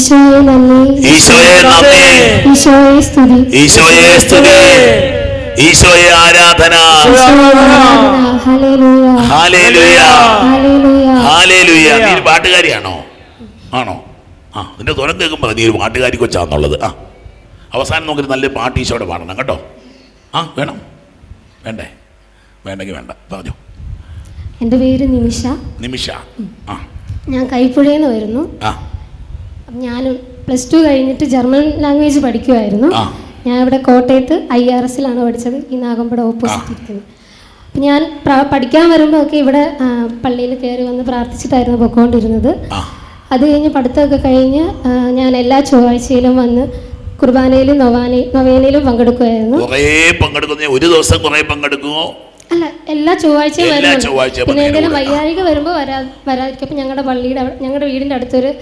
ഈശോയെ നന്ദി. ഈശോയെ നന്ദി. ഈശോയെ സ്തുതി. ഈശോയെ സ്തുതി. ഈശോയെ ആരാധന. നീ ഒരു പാട്ടുകാരിയാണോ? ആണോ? ആ നിന്റെ തുരം കേൾക്കുമ്പോൾ നീ ഒരു പാട്ടുകാരി കൊച്ചാന്നുള്ളത്. ആ അവസാനം നമുക്കൊരു നല്ല പാട്ട് ഈശോടെ പാടണം കേട്ടോ. ആ വേണം. വേണ്ടേ? വേണ്ടെങ്കിൽ വേണ്ട. പറഞ്ഞു. എന്റെ പേര് നിമിഷ. നിമിഷ. ആ. ഞാൻ കൈപ്പുഴയിൽ നിന്ന് വരുന്നു. ആ. ഞാൻ പ്ലസ് ടു കഴിഞ്ഞിട്ട് ജർമ്മൻ ലാംഗ്വേജ് പഠിക്കുമായിരുന്നു ഞാൻ ഇവിടെ കോട്ടയത്ത് ഐ ആർ എസിലാണ് പഠിച്ചത്. ഈ നാഗമ്പട ഓപ്പോസിറ്റ് ഇരിക്കുന്നത് അപ്പം ഞാൻ പഠിക്കാൻ വരുമ്പോൾ ഒക്കെ ഇവിടെ പള്ളിയിൽ കയറി വന്ന് പ്രാർത്ഥിച്ചിട്ടായിരുന്നു പൊക്കോണ്ടിരുന്നത്. അത് കഴിഞ്ഞ് പഠിത്തമൊക്കെ കഴിഞ്ഞ് ഞാൻ എല്ലാ ചൊവ്വാഴ്ചയിലും വന്ന് കുർബാനയിലും നൊവാനയിലും നൊവേനയിലും പങ്കെടുക്കുമായിരുന്നു കുറേ പങ്കെടുക്കുന്ന. ഒരു ദിവസം കുറേ പങ്കെടുക്കുമോ അല്ല എല്ലാ ചൊവ്വാഴ്ചയും എല്ലാ വരുന്നുണ്ട്. ചൊവ്വാഴ്ചയും പിന്നെ എന്തെങ്കിലും വൈകാരിക വരുമ്പോൾ വരാ വരാതിരിക്കും. അപ്പൊ ഞങ്ങളുടെ പള്ളിയുടെ അവിടെ- ഞങ്ങളുടെ വീടിന്റെ അടുത്തൊരു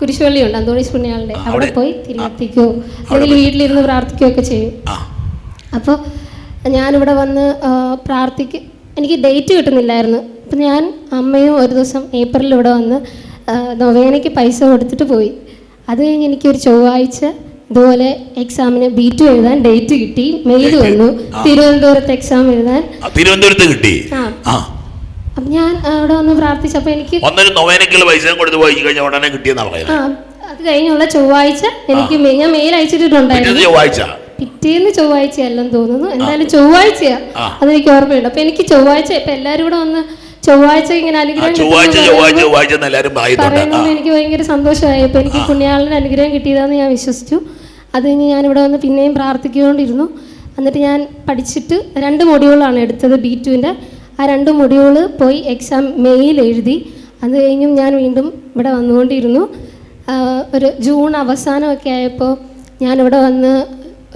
കുരിശുപള്ളി ഉണ്ട് അന്തോണീസ് പുണ്യാളുടെ അവിടെ പോയി തിരികെത്തിക്കുകയോ അല്ലെങ്കിൽ വീട്ടിലിരുന്ന് പ്രാർത്ഥിക്കുകയൊക്കെ ചെയ്യും. ആ. അപ്പോൾ ഞാനിവിടെ വന്ന് പ്രാർത്ഥിക്ക പ്രാർത്ഥിക്ക് എനിക്ക് ഡേറ്റ് കിട്ടുന്നില്ലായിരുന്നു. അപ്പം ഞാൻ അമ്മയും ഒരു ദിവസം ഏപ്രിലിൽ ഇവിടെ വന്ന് ആ, നൊവേനയ്ക്ക് പൈസ കൊടുത്തിട്ട് പോയി. അത് കഴിഞ്ഞ് എനിക്കൊരു ചൊവ്വാഴ്ച ഇതുപോലെ എക്സാമിന് ബി ടു എഴുതാൻ ഡേറ്റ് കിട്ടി. മെയിൽ വന്നു. തിരുവനന്തപുരത്ത് എക്സാം എഴുതാൻ. തിരുവനന്തപുരത്ത് കിട്ടി. ആ. ആ. ഞാൻ അവിടെ വന്ന് പ്രാർത്ഥിച്ചപ്പോ എനിക്ക് ഒന്നൊരു നൊവേനക്കുള്ള പൈസ കൊടുത്ത് പോയി കഴിഞ്ഞാൽ ഉടനെ കിട്ടിയെന്നാ പറയുന്നത്. അത് കഴിഞ്ഞുള്ള ചൊവ്വാഴ്ച എനിക്ക് ഞാൻ മെയിൽ അയച്ചിട്ടുണ്ടായിരുന്നു ചൊവ്വാഴ്ച? പിറ്റേന്ന് ചൊവ്വാഴ്ച അല്ലെന്ന് തോന്നുന്നു എന്തായാലും ചൊവ്വാഴ്ചയാ. അതെനിക്ക് ഓർമ്മയുണ്ട്. അപ്പൊ എനിക്ക് ചൊവ്വാഴ്ച ഇപ്പൊ എല്ലാരും കൂടെ വന്ന് ചൊവ്വാഴ്ച ഇങ്ങനെ അനുഗ്രഹം പറയുന്നത് എനിക്ക് ഭയങ്കര സന്തോഷമായി. അപ്പൊ എനിക്ക് പുണ്യാളിന് അനുഗ്രഹം കിട്ടിയതാന്ന് ഞാൻ വിശ്വസിച്ചു. അത് കഴിഞ്ഞ് ഞാൻ ഇവിടെ വന്ന് പിന്നെയും പ്രാർത്ഥിച്ചുകൊണ്ടിരുന്നു എന്നിട്ട് ഞാൻ പഠിച്ചിട്ട് രണ്ട് മൊഡ്യൂളാണ് എടുത്തത് ബി ടുവിന്റെ. ആ രണ്ട് മൊഡ്യൂൾ പോയി എക്സാം മെയിൽ എഴുതി. അത് കഴിഞ്ഞും ഞാൻ വീണ്ടും ഇവിടെ വന്നുകൊണ്ടിരുന്നു. ഒരു ജൂൺ അവസാനമൊക്കെ ആയപ്പോൾ ഞാനിവിടെ വന്ന്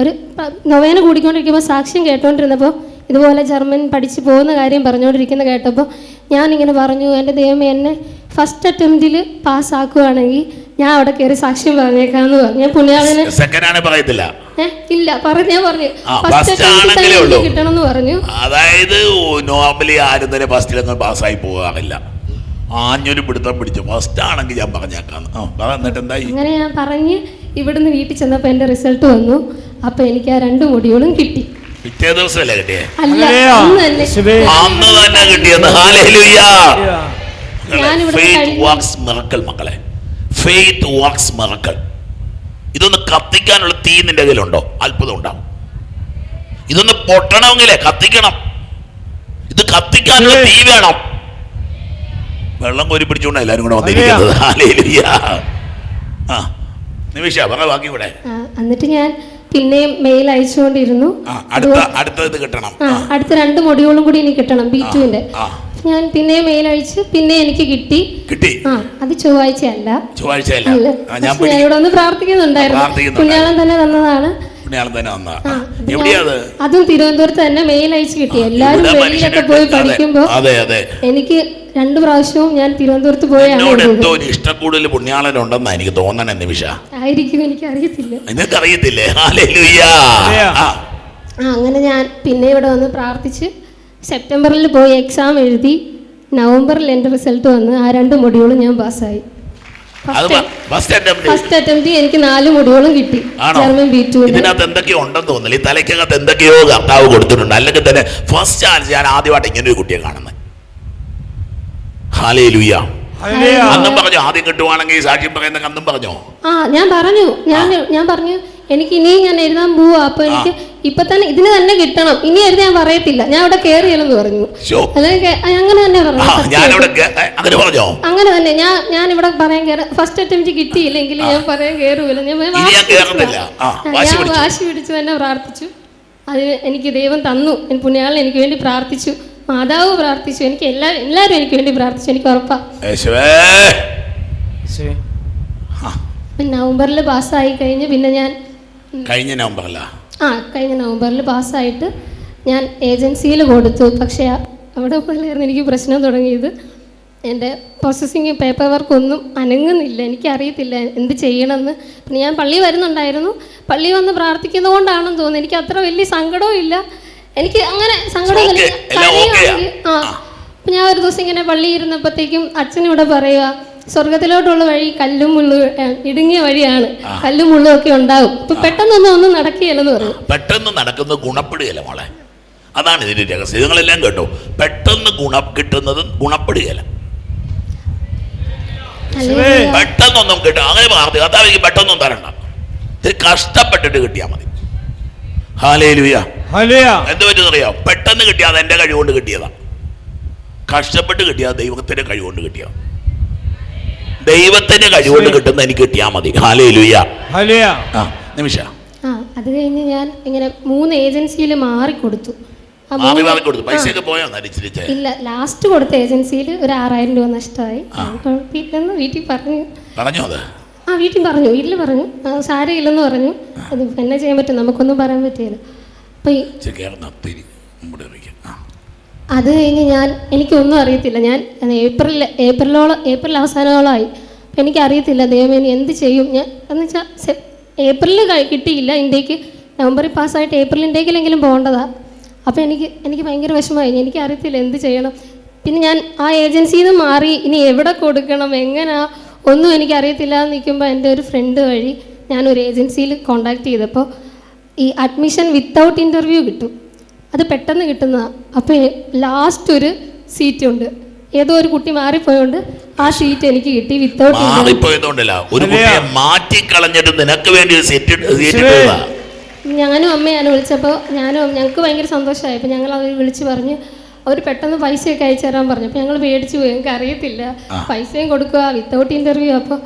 ഒരു നൊവേന കൂടിക്കൊണ്ടിരിക്കുമ്പോൾ സാക്ഷ്യം കേട്ടുകൊണ്ടിരുന്നപ്പോൾ ഇതുപോലെ ജർമ്മൻ പഠിച്ച് പോകുന്ന കാര്യം പറഞ്ഞുകൊണ്ടിരിക്കുന്ന കേട്ടപ്പോൾ ഞാനിങ്ങനെ പറഞ്ഞു എന്റെ ദൈവമേ എന്നെ ഫസ്റ്റ് അറ്റംപ്റ്റിൽ പാസ്സാക്കുകയാണെങ്കിൽ ഞാൻ അവിടെ കയറി സാക്ഷ്യം പറഞ്ഞേക്കാന്ന് പറഞ്ഞു. ഞാൻ പുണ്യാളനെ സെക്കൻഡ് ആണ് പറയത്തില്ല. ഇല്ല പറഞ്ഞു ഞാൻ പറഞ്ഞു. ഫസ്റ്റ്. എനിക്ക് കിട്ടണമെന്ന് പറഞ്ഞു. അതായത് നോർമലി ആരും തന്നെ ഫസ്റ്റിലൊന്നും പാസ്സായി പോകാറില്ല. ആഞ്ഞൊരു പിടുത്തം പിടിച്ചു. ഫസ്റ്റ് ആണെങ്കിൽ ഞാൻ പറഞ്ഞേക്കാന്ന് എന്നിട്ട് എന്തായി? അങ്ങനെ ഞാൻ പറഞ്ഞ് ഇവിടുന്ന് വീട്ടിൽ ചെന്നപ്പോൾ എന്റെ റിസൾട്ട് വന്നു. അപ്പോൾ എനിക്ക് ആ രണ്ട് മുടികളും കിട്ടി. പിറ്റേ ദിവസമല്ലേ കിട്ടിയേ. അന്ന് തന്നെ. മിറക്കൽ മക്കളെ. ഫെയ്ത്ത് വർക്ക്സ് മിറക്കൽ ഇതൊന്ന് കത്തിക്കാനുള്ള തീ നിന്റെ കയ്യിലുണ്ടോ? അത്ഭുതം ഉണ്ടാവും. ഇതൊന്ന് പൊട്ടണമെങ്കിലേ കത്തിക്കണം. ഇത് കത്തിക്കാനുള്ള തീ വേണം. വെള്ളം കോരി പിടിച്ചോണ്ട എല്ലാരും കൂടെ വന്നിരിക്കുന്നത്. നിമിഷ പറ ബാക്കി ഇവിടെ എന്നിട്ട് ഞാൻ പിന്നെയും മെയിൽ അയച്ചുകൊണ്ടിരുന്നു. അടുത്ത അടുത്ത അടുത്തത് കിട്ടണം. അടുത്ത രണ്ട് മൊഡ്യൂളും കൂടി ഇനി കിട്ടണം ബി ന്റെ. ആ. ഞാൻ പിന്നെ മെയിൽ അയച്ച് പിന്നെ എനിക്ക് കിട്ടി. കിട്ടി. ആ അത് ചൊവ്വാഴ്ച അല്ല ചൊവ്വാഴ്ചയല്ല. അല്ല. ഞാൻ ഇവിടെ ഒന്ന് പ്രാർത്ഥിക്കുന്നുണ്ടായിരുന്നു. പുണ്യാളം തന്നെ തന്നതാണ്. പുണ്യാളം തന്നെ അത് തിരുവനന്തപുരത്ത് തന്നെ മെയിൽ അയച്ച് കിട്ടി. എല്ലാരും വെളിയിലൊക്കെ പോയി പഠിക്കുമ്പോ പഠിക്കുമ്പോൾ അതെ അതെ. എനിക്ക് രണ്ട് പ്രാവശ്യവും ഞാൻ തിരുവനന്തപുരത്ത് പോയാണ് ഇഷ്ടം കൂടുതൽ എന്തോ ഒരു ഇഷ്ടക്കൂടുതൽ പുണ്യാളനുണ്ടെന്നാ എനിക്ക് തോന്നണ നിമിഷ. ആയിരിക്കും എനിക്ക് അറിയത്തില്ല നിനക്കറിയത്തില്ലേ അറിയത്തില്ലേ അങ്ങനെ ഞാൻ പിന്നെ ഇവിടെ വന്ന് പ്രാർത്ഥിച്ച് സെപ്റ്റംബറിൽ പോയി എക്സാം എഴുതി നവംബറിൽ എന്റെ റിസൾട്ട് വന്ന് ആ രണ്ട് മൊഡ്യൂളും ഞാൻ പാസ്സായി. ഫസ്റ്റ് അറ്റംപ്റ്റ് ഫസ്റ്റ് അറ്റംപ്റ്റ് എനിക്ക് നാല് മൊഡ്യൂളും കിട്ടി. ആണോ? ജർമ്മൻ ബി ടു ഇതിനകത്ത് എന്തൊക്കെയോ ഉണ്ടെന്ന് തോന്നില്ല ഈ തലയ്ക്കകത്ത് എന്തൊക്കെയോ കർത്താവ് കൊടുത്തിട്ടുണ്ട്. അല്ലെങ്കിൽ തന്നെ ഫസ്റ്റ് ചാൻസ് ഞാൻ ആദ്യമായിട്ട് ഇങ്ങനെ ഒരു കുട്ടിയെ കാണുന്നത്. Hallelujah hallelujah. അന്നും പറഞ്ഞു ആദ്യം കിട്ടുവാണെങ്കിൽ സാക്ഷ്യം പറയുന്ന അന്നും പറഞ്ഞോ? ആ ഞാൻ പറഞ്ഞു. ഞാൻ ഞാൻ പറഞ്ഞു എനിക്ക് ഇനി ഞാൻ എഴുതാൻ പോവാ. അപ്പൊ എനിക്ക് ഇപ്പൊ തന്നെ ഇതിന് തന്നെ കിട്ടണം. ഇനി എഴുതി ഞാൻ പറയത്തില്ല. ഞാൻ അവിടെ കയറിയല്ലെന്ന് പറഞ്ഞു. അങ്ങനെ തന്നെ പറഞ്ഞു. അങ്ങനെ പറഞ്ഞോ? അങ്ങനെ തന്നെ. ഞാൻ ഞാൻ ഇവിടെ പറയാൻ കയറി ഫസ്റ്റ് അറ്റംപ്റ്റ് കിട്ടിയില്ലെങ്കിൽ ഞാൻ പറയാൻ കേറൂല ഞാൻ വാശി ഞാൻ പിടിച്ചു. തന്നെ പ്രാർത്ഥിച്ചു. അതിന് എനിക്ക് ദൈവം തന്നു. എൻ പുണ്യാളൻ എനിക്ക് വേണ്ടി പ്രാർത്ഥിച്ചു. മാതാവ് പ്രാർത്ഥിച്ചു. എനിക്ക് എല്ലാ എല്ലാവരും എനിക്ക് വേണ്ടി പ്രാർത്ഥിച്ചു. എനിക്ക് ഉറപ്പാ. യേശുവേ. യേശുവേ. പിന്നെ നവംബറിൽ പാസ്സായി കഴിഞ്ഞ് പിന്നെ ഞാൻ കഴിഞ്ഞ നവംബറല്ല ആ കഴിഞ്ഞ നവംബറിൽ പാസ്സായിട്ട് ഞാൻ ഏജൻസിയിൽ കൊടുത്തു. പക്ഷേ അവിടെ പോയായിരുന്നു എനിക്ക് പ്രശ്നം തുടങ്ങിയത്. എന്റെ പ്രോസസ്സിങ് പേപ്പർ വർക്ക് ഒന്നും അനങ്ങുന്നില്ല. എനിക്കറിയത്തില്ല എന്ത് ചെയ്യണമെന്ന്. പിന്നെ ഞാൻ പള്ളി വരുന്നുണ്ടായിരുന്നു. പള്ളി വന്ന് പ്രാർത്ഥിക്കുന്നത് കൊണ്ടാണെന്ന് തോന്നുന്നു. എനിക്ക് അത്ര വലിയ സങ്കടവും ഇല്ല. എനിക്ക് അങ്ങനെ okay ആ? അപ്പം ഞാൻ ഒരു ദിവസം ഇങ്ങനെ പള്ളി ഇരുന്നപ്പോഴത്തേക്കും അച്ഛൻ ഇവിടെ പറയുക സ്വർഗത്തിലോട്ടുള്ള വഴി കല്ലും മുള്ളു ഇടുങ്ങിയ വഴിയാണ്. കല്ലും മുള്ളും ഒക്കെ ഉണ്ടാവും. അപ്പൊ പെട്ടെന്നൊന്നും ഒന്നും നടക്കുകയല്ലെന്ന് പറഞ്ഞു. പെട്ടെന്ന് നടക്കുന്നത് ഗുണപ്പെടുകയല്ല മോളെ. അതാണ് ഇതിന്റെ രഹസ്യം. നിങ്ങളെല്ലാം കേട്ടോ. പെട്ടെന്ന് ഗുണം കിട്ടുന്നത് ഗുണപ്പെടുകയല്ല. പെട്ടെന്നൊന്നും കിട്ടും. അങ്ങനെ പ്രാർത്ഥിക്കുക എനിക്ക് പെട്ടെന്നൊന്നും തരണ്ട. ഇത് കഷ്ടപ്പെട്ടിട്ട് കിട്ടിയാൽ മതി. എന്ത് പറ്റിയാ പെട്ടെന്ന് കിട്ടിയാ അത് എന്റെ കഴിവുകൊണ്ട് കിട്ടിയതാ. കഷ്ടപ്പെട്ട് കിട്ടിയാ ദൈവത്തിന്റെ കഴിവുകൊണ്ട് കിട്ടിയതാ. ദൈവത്തിന്റെ കഴിവുകൊണ്ട് കിട്ടുന്ന എനിക്ക് കിട്ടിയാ മതി. ആ നിമിഷ. ആ അത് കഴിഞ്ഞ് ഞാൻ ഇങ്ങനെ മൂന്ന് ഏജൻസിയിൽ ആ മാറി കൊടുത്തു. ആ. പൈസയൊക്കെ പോയോ നരിച്ചിരിച്ചേ ഇല്ല ലാസ്റ്റ് കൊടുത്ത ഏജൻസിയിൽ ഒരു ആറായിരം രൂപ നഷ്ടമായി. കുഴപ്പമില്ലെന്ന് വീട്ടിൽ പറഞ്ഞു. പറഞ്ഞു അത്? ആ വീട്ടിൽ പറഞ്ഞു. വീട്ടിൽ പറഞ്ഞു. ആ, സാരമില്ലെന്ന് പറഞ്ഞു. അത് എന്നെ ചെയ്യാൻ പറ്റും. നമുക്കൊന്നും പറയാൻ പറ്റില്ല. അപ്പൊ ഈ ഇച്ചിരി കേറുന്ന തിരി ഇവിടെ ഇരിക്ക്. അത് കഴിഞ്ഞ് ഞാൻ എനിക്കൊന്നും അറിയത്തില്ല. ഞാൻ ഏപ്രിൽ ഏപ്രിലോളം ഏപ്രിൽ അവസാനോളമായി അപ്പം എനിക്കറിയത്തില്ല ദൈവം ഇനി എന്ത് ചെയ്യും? ഞാൻ എന്ന് വെച്ചാൽ ഏപ്രിലിൽ കിട്ടിയില്ല ഇന്ത്യയ്ക്ക്. നവംബറിൽ പാസ്സായിട്ട് ഏപ്രിൽ ഇന്ത്യക്കിലെങ്കിലും പോകേണ്ടതാ. അപ്പോൾ എനിക്ക് എനിക്ക് ഭയങ്കര വിഷമമായി. എനിക്ക് അറിയത്തില്ല എന്ത് ചെയ്യണം. പിന്നെ ഞാൻ ആ ഏജൻസിയിൽ നിന്ന് മാറി ഇനി എവിടെ കൊടുക്കണം എങ്ങനെയാ ഒന്നും എനിക്കറിയത്തില്ല എന്ന് നിൽക്കുമ്പോൾ എന്റെ ഒരു ഫ്രണ്ട് വഴി ഞാൻ ഒരു ഏജൻസിയിൽ കോണ്ടാക്ട് ചെയ്തപ്പോൾ ഈ അഡ്മിഷൻ വിത്തൗട്ട് ഇന്റർവ്യൂ കിട്ടും. അത് പെട്ടെന്ന് കിട്ടുന്നതാണ് അപ്പോൾ ലാസ്റ്റ് ഒരു സീറ്റ് ഉണ്ട് ഏതോ ഒരു കുട്ടി മാറിപ്പോയോണ്ട് ആ സീറ്റ് എനിക്ക് കിട്ടി വിത്തൗട്ട് മാറിപ്പോയതുകൊണ്ടല്ല. ഒരു കുട്ടിയെ മാറ്റിക്കളഞ്ഞിട്ട് നിനക്ക് വേണ്ടി ഒരു സീറ്റ്. ഞാനും അമ്മയാണ് വിളിച്ചപ്പോൾ ഞാനും ഞങ്ങൾക്ക് ഭയങ്കര സന്തോഷമായി. അപ്പോൾ ഞങ്ങൾ അവർ വിളിച്ച് പറഞ്ഞു അവർ പെട്ടെന്ന് പൈസയൊക്കെ അയച്ചു തരാൻ പറഞ്ഞു. അപ്പോൾ ഞങ്ങൾ മേടിച്ചു പോയി. ഞങ്ങൾക്ക് അറിയത്തില്ല. പൈസയും കൊടുക്കുക വിത്തൗട്ട് ഇന്റർവ്യൂ അപ്പോൾ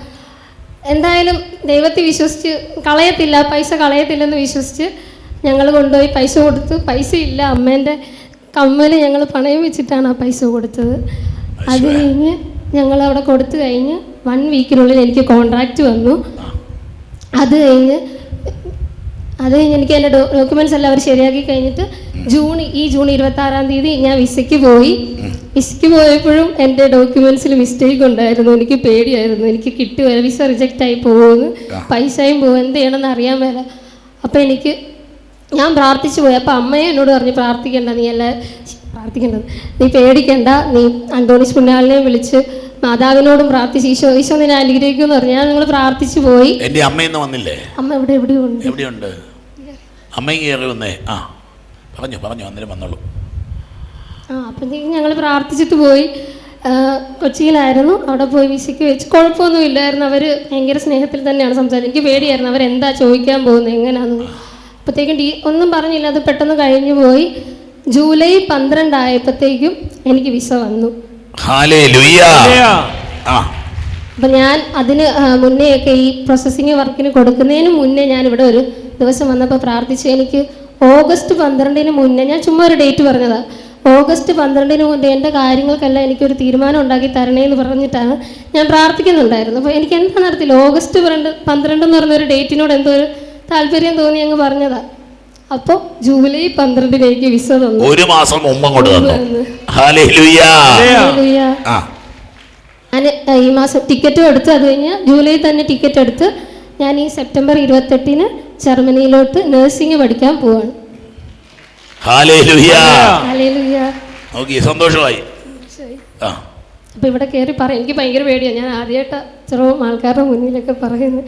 എന്തായാലും ദൈവത്തെ വിശ്വസിച്ച് കളയത്തില്ല പൈസ കളയത്തില്ലെന്ന് വിശ്വസിച്ച് ഞങ്ങൾ കൊണ്ടുപോയി പൈസ കൊടുത്തു. പൈസ ഇല്ല അമ്മേന്റെ കമ്മൽ ഞങ്ങൾ പണയം വെച്ചിട്ടാണ് ആ പൈസ കൊടുത്തത്. അത് കഴിഞ്ഞ് ഞങ്ങൾ അവിടെ കൊടുത്തു കഴിഞ്ഞ് വൺ വീക്കിനുള്ളിൽ എനിക്ക് കോൺട്രാക്റ്റ് വന്നു. അത് കഴിഞ്ഞ് അത് കഴിഞ്ഞ് എനിക്ക് എന്റെ ഡോക്യുമെന്റ്സ് എല്ലാം അവർ ശരിയാക്കി കഴിഞ്ഞിട്ട് ജൂൺ ഈ ജൂൺ ഇരുപത്തി ആറാം തീയതി ഞാൻ വിസയ്ക്ക് പോയി. വിസയ്ക്ക് പോയപ്പോഴും എന്റെ ഡോക്യുമെന്റ്സിൽ മിസ്റ്റേക്ക് ഉണ്ടായിരുന്നു. എനിക്ക് പേടിയായിരുന്നു. എനിക്ക് കിട്ടുക വിസ റിജക്റ്റ് ആയി പോകുമെന്ന് പൈസയും പോകും എന്ത് ചെയ്യണമെന്ന് അറിയാൻ മേല. അപ്പം എനിക്ക് ഞാൻ പ്രാർത്ഥിച്ചു പോയി അപ്പം അമ്മയെ എന്നോട് പറഞ്ഞു പ്രാർത്ഥിക്കേണ്ട നീ അല്ലേ പ്രാർത്ഥിക്കേണ്ടത്. നീ പേടിക്കേണ്ട നീ അന്തോണിസ് പുണ്യാളിനെ വിളിച്ച് മാതാവിനോടും പ്രാർത്ഥിച്ച് ഈശോ ഈശോ നിന്നെ അനുഗ്രഹിക്കുമെന്ന് പറഞ്ഞു. ഞാൻ നിങ്ങൾ പ്രാർത്ഥിച്ചു പോയി. എന്റെ അമ്മയിന്ന് വന്നില്ലേ? അമ്മ ഇവിടെ എവിടെയുണ്ട്? എവിടെയുണ്ട്? അമ്മയും കയറി വന്നേ. ആ പറഞ്ഞു പറഞ്ഞു അന്നേരം വന്നോളൂ. ആ അപ്പം ഞങ്ങൾ പ്രാർത്ഥിച്ചിട്ട് പോയി. കൊച്ചിയിലായിരുന്നു. അവിടെ പോയി വിസയ്ക്ക് വെച്ച്. കുഴപ്പമൊന്നും ഇല്ലായിരുന്നു. അവർ ഭയങ്കര സ്നേഹത്തിൽ തന്നെയാണ് സംസാരിച്ചത് എനിക്ക് പേടിയായിരുന്നു. അവരെന്താ ചോദിക്കാൻ പോകുന്നത്? എങ്ങനെയാണെന്ന് അപ്പോഴത്തേക്കും ഡീ ഒന്നും പറഞ്ഞില്ല അത് പെട്ടെന്ന് കഴിഞ്ഞു പോയി. ജൂലൈ പന്ത്രണ്ടായപ്പോഴത്തേക്കും എനിക്ക് വിസ വന്നു. അപ്പം ഞാൻ അതിന് മുന്നേയൊക്കെ ഈ പ്രോസസ്സിങ് വർക്കിന് കൊടുക്കുന്നതിന് മുന്നേ ഞാൻ ഇവിടെ ഒരു ദിവസം വന്നപ്പോൾ പ്രാർത്ഥിച്ചു. എനിക്ക് ഓഗസ്റ്റ് പന്ത്രണ്ടിന് മുന്നേ ഞാൻ ചുമ്മാ ഒരു ഡേറ്റ് പറഞ്ഞതാണ് ഓഗസ്റ്റ് പന്ത്രണ്ടിന് മുന്നേ എന്റെ കാര്യങ്ങൾക്കെല്ലാം എനിക്കൊരു തീരുമാനം ഉണ്ടാക്കി തരണേ എന്ന് പറഞ്ഞിട്ടാണ് ഞാൻ പ്രാർത്ഥിക്കുന്നുണ്ടായിരുന്നു അപ്പോൾ എനിക്ക് എന്താ നടത്തില്ല? ഓഗസ്റ്റ് പന്ത്രണ്ട് പന്ത്രണ്ട് എന്ന് പറഞ്ഞ ഒരു ഡേറ്റിനോട് എന്തോ ഒരു താല്പര്യം തോന്നി അങ്ങ് പറഞ്ഞതാ. അപ്പോ ജൂലൈ പന്ത്രണ്ടിലേക്ക് വിസ തന്നു ഒരു മാസം മുമ്പ് അങ്ങോട്ട് തന്നു ഞാൻ ഈ മാസം ടിക്കറ്റും എടുത്ത് അത് കഴിഞ്ഞ് ജൂലൈ തന്നെ ടിക്കറ്റ് എടുത്ത് ഞാൻ ഈ സെപ്റ്റംബർ ഇരുപത്തെട്ടിന് ജർമ്മനിയിലോട്ട് നഴ്സിംഗ് പഠിക്കാൻ പോവാണ്. സന്തോഷമായി. ആ. അപ്പോൾ ഇവിടെ കയറി പറയാം എനിക്ക് ഭയങ്കര പേടിയാണ് ഞാൻ ആദ്യമായിട്ട് ചെറു ആൾക്കാരുടെ മുന്നിലൊക്കെ പറയുന്നത്.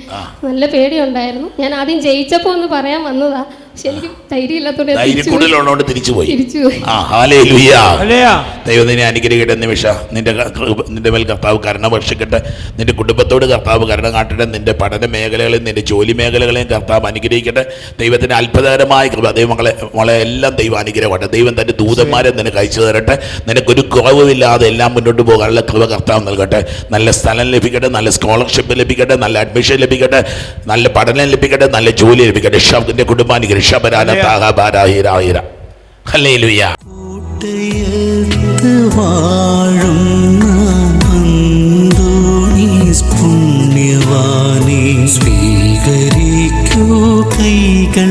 നല്ല പേടിയുണ്ടായിരുന്നു. ഞാൻ ആദ്യം ജയിച്ചപ്പോൾ ഒന്ന് പറയാൻ വന്നതാ. ദൈവം നിന്നെ അനുഗ്രഹിക്കട്ടെ നിമിഷ. നിന്റെ നിന്റെ മേൽ കർത്താവ് കരുണ ഭക്ഷിക്കട്ടെ നിന്റെ കുടുംബത്തോട് കർത്താവ് കരുണ കാട്ടട്ടെ. നിന്റെ പഠന മേഖലകളെയും നിന്റെ ജോലി മേഖലകളെയും കർത്താവ് അനുഗ്രഹിക്കട്ടെ. ദൈവത്തിന് അത്ഭുതകരമായ കൃപ. ദൈവങ്ങളെ മോളെ എല്ലാം ദൈവം അനുഗ്രഹമാട്ടെ ദൈവം തന്റെ ദൂതന്മാരെ നിനക്ക് അയച്ചു തരട്ടെ. നിനക്കൊരു കുറവുമില്ലാതെ എല്ലാം മുന്നോട്ട് പോകാനുള്ള കൃപ കർത്താവ് നൽകട്ടെ. നല്ല സ്ഥലം ലഭിക്കട്ടെ. നല്ല സ്കോളർഷിപ്പ് ലഭിക്കട്ടെ നല്ല അഡ്മിഷൻ ലഭിക്കട്ടെ നല്ല പഠനം ലഭിക്കട്ടെ നല്ല ജോലി ലഭിക്കട്ടെ. ഷബ്ദിന്റെ ലുയ്യ അന്തോണീസ് പുണ്യവാനെ സ്വീകരിക്കൂ കൈകൾ